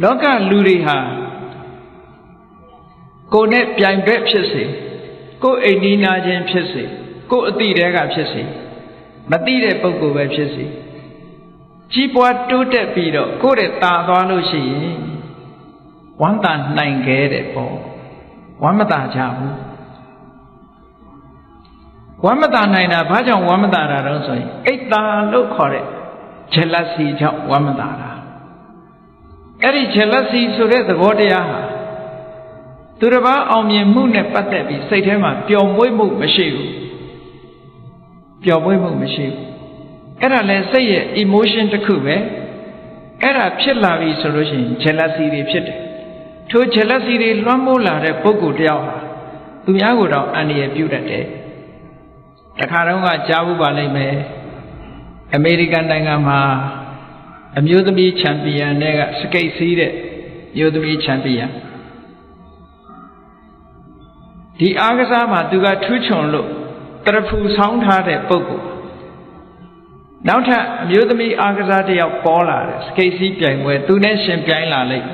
လောကလူတွေဟာကိုယ်နဲ့ပြိုင်ဘက်ဖြစ်စေကိုယ်အိမ်နီးနာချင်းဖြစ်စေကိုယ်အတိတဲကဖြစ်စေမတိတဲ့ပုဂ္ဂိုလ်ပဲဖြစ်စေကြီးပွားတိုးတက်ပြီးတော့ကိုယ့်ရဲ့ตาသွားလို့ရှိရင်ဝမ်းသာနိုင်ခဲ့တဲ့ပေါ့ဝမ်းမသာကြဘူးဝမ်းမသာနိုင်တာဘာကြောင့်ဝမ်းမသာတာတော့ဆိုရင်အိတ်တာလို့ခေါ်တဲ့ jealousy ကြောင့်ဝမ်းမသာတာ အဲ့ဒီ jealousy ဆိုတဲ့သဘောတရားဟာသူတစ်ပါးအောင်မြင်မှုနဲ့ပတ်သက်ပြီးစိတ်ထဲမှာပျော်မွေ့မှုမရှိဘူးပျော်မွေ့မှုမရှိဘူးအဲ့ဒါလည်းစိတ်ရဲ့ emotion တစ်ခုပဲအဲ့ဒါဖြစ်လာပြီဆိုလို့ရှိရင် jealousy တွေဖြစ်တယ်ထို jealousy တွေလွှမ်းမိုးလာတဲ့ပုဂ္ဂိုလ်တယောက်ဟာသူများကိုတော့အန္တရာယ်ပြုတတ်တယ်တခါတော့ကကြားဘူးပါလိမ့်မယ်အမေရိကန်နိုင်ငံမှာ အမျိုးသမီးချန်ပီယံတွေကစကိတ်စီးတဲ့မျိုးသမီးချန်ပီယံဒီအားကစားမှာသူကထူးချွန်လို့တရဖူဆောင်းထားတဲ့ပုဂ္ဂိုလ်နောက်ထပ်အမျိုးသမီးအားကစားတစ်ယောက်ပေါ်လာတယ်စကိတ်စီးပြိုင်ပွဲသူနဲ့ရှင်ပြိုင်လာလိုက်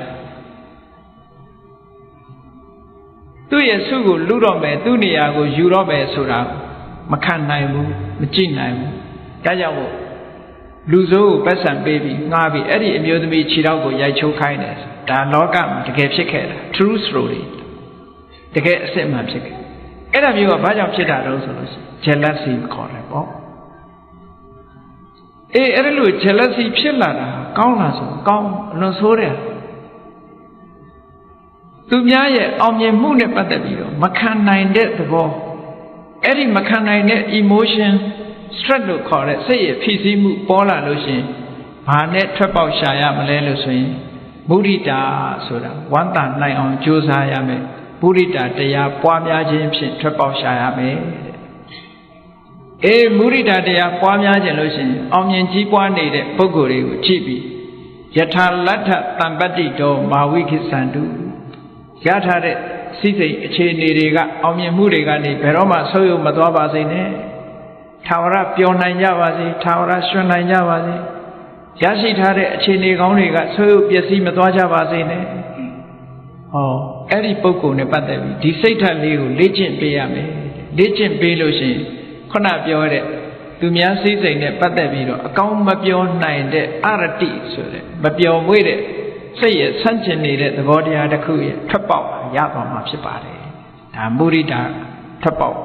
သူ့ရဲ့ဆုကိုလူတော့မယ်သူ့နေရာကိုယူတော့မယ်ဆိုတာမခံနိုင်ဘူးမကြည့်နိုင်ဘူးဒါကြောင့်မို့ လူစိုးကိုပတ်စံပေးပြီးငှားပြီးအဲ့ဒီအမျိုးသမီးခြေထောက်ကိုရိုက်ချိုးခိုင်းတယ်ဒါလောကမှာတကယ်ဖြစ်ခဲ့တာ true story တကယ်အစစ်အမှန်ဖြစ်ခဲ့အဲ့ဒါမျိုးကဘာကြောင့်ဖြစ်တာတော့ဆိုလို့ရှိရင် jealousy ခေါ်တယ်ပေါ့အေးအဲ့ဒါလို့ jealousy ဖြစ်လာတာကောင်းလားဆိုကောင်းအလွန်ဆိုးတယ်သူများရဲ့အောင်မြင်မှုနဲ့ပတ်သက်ပြီးတော့မခံနိုင်တဲ့သဘောအဲ့ဒီမခံနိုင်တဲ့ emotion stress လို့ခေါ်တဲ့စိတ်ရဲ့ဖြစ်စည်းမှုပေါ်လာလို့ရှိရင်ဘာနဲ့ထွက်ပေါက်ရှာရမလဲလို့ဆိုရင်မုဒိတာဆိုတာဝမ်းသာနိုင်အောင်ကြိုးစားရမယ်မုဒိတာတရားပွားများခြင်းဖြင့်ထွက်ပေါက်ရှာရမယ်တဲ့အေးမုဒိတာတရားပွားများခြင်းလို့ရှိရင်အောင်မြင်ကြီးပွားနေတဲ့ပုဂ္ဂိုလ်တွေကိုကြည့်ပြီးယထာလတ္ထတံပတ္တိတောမာဝိခိသန္တုရထားတဲ့စိစိတ်အခြေအနေတွေကအောင်မြင်မှုတွေကနေဘယ်တော့မှဆုပ်ယုပ်မသွားပါစေနဲ့ ထာဝရပျော်နိုင်ကြပါစေထာဝရရွှင်နိုင်ကြပါစေရရှိထားတဲ့အခြေအနေကောင်းတွေကဆုပ်ယုပ်ပျက်စီးမသွားကြပါစေနဲ့ဟောအဲ့ဒီပုံကုနဲ့ပတ်သက်ပြီးဒီစိတ်ဓာတ်လေးကိုလေ့ကျင့်ပေးရမယ်လေ့ကျင့်ပေးလို့ရှိရင်ခုနပြောတဲ့သူများစိစိတ်နဲ့ပတ်သက်ပြီးတော့အကောင်းမပြောနိုင်တဲ့အရတိဆိုတဲ့မပြောမွေ့တဲ့စိတ်ရဲ့ဆန့်ကျင်နေတဲ့သဘောတရားတစ်ခုရဲ့ထွက်ပေါက်ရသွားမှာဖြစ်ပါတယ်ဒါမုရိဒထွက်ပေါက်